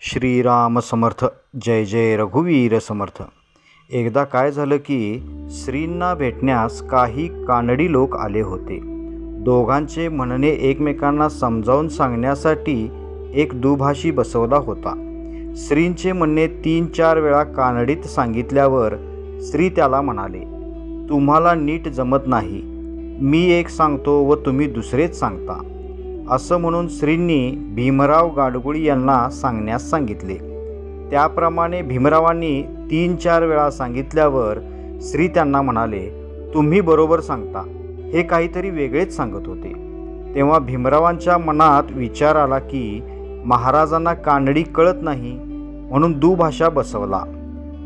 श्रीराम समर्थ जय जय रघुवीर समर्थ. एकदा काय झालं की श्रींना भेटण्यास काही कानडी लोक आले होते. दोघांचे म्हणणे एकमेकांना समजावून सांगण्यासाठी एक दुभाषी बसवला होता. श्रींचे म्हणणे तीन चार वेळा कानडीत सांगितल्यावर श्री त्याला म्हणाले तुम्हाला नीट जमत नाही. मी एक सांगतो व तुम्ही दुसरेच सांगता. असं म्हणून श्रींनी भीमराव गाडगुळी यांना सांगण्यास सांगितले. त्याप्रमाणे भीमरावांनी तीन चार वेळा सांगितल्यावर श्री त्यांना म्हणाले तुम्ही बरोबर सांगता. हे काहीतरी वेगळेच सांगत होते. तेव्हा भीमरावांच्या मनात विचार आला की महाराजांना कानडी कळत नाही. म्हणून दुभाषा बसवला.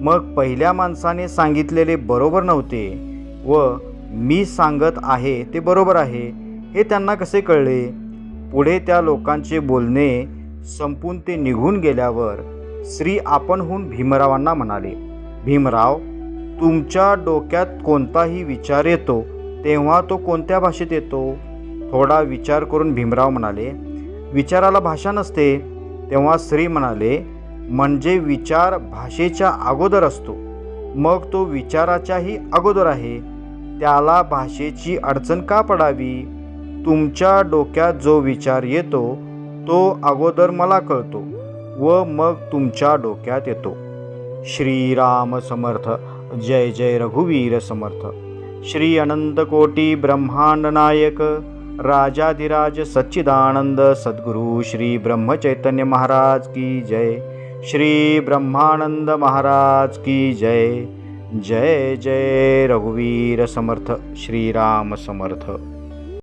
मग पहिल्या माणसाने सांगितलेले बरोबर नव्हते व मी सांगत आहे ते बरोबर आहे. हे त्यांना कसे कळले? पुढे त्या लोकांचे बोलणे संपून ते निघून गेल्यावर श्री आपणहून भीमरावांना म्हणाले भीमराव तुमच्या डोक्यात कोणताही विचार येतो तेव्हा तो कोणत्या भाषेत येतो? थोडा विचार करून भीमराव म्हणाले विचाराला भाषा नसते. तेव्हा श्री म्हणाले म्हणजे विचार भाषेच्या अगोदर असतो मग तो विचाराच्याही अगोदर आहे. त्याला भाषेची अडचण का पडावी? तुमच्या डोक्यात जो विचार येतो तो अगोदर मला कळतो व मग तुमच्या डोक्यात येतो. श्रीराम समर्थ जय जय रघुवीर समर्थ. श्री अनंत कोटी ब्रह्मांड नायक राजाधिराज सच्चिदानंद सद्गुरु श्री ब्रह्मचैतन्य महाराज की जय. श्री ब्रह्मानंद महाराज की जय. जय जय रघुवीर समर्थ श्रीराम समर्थ.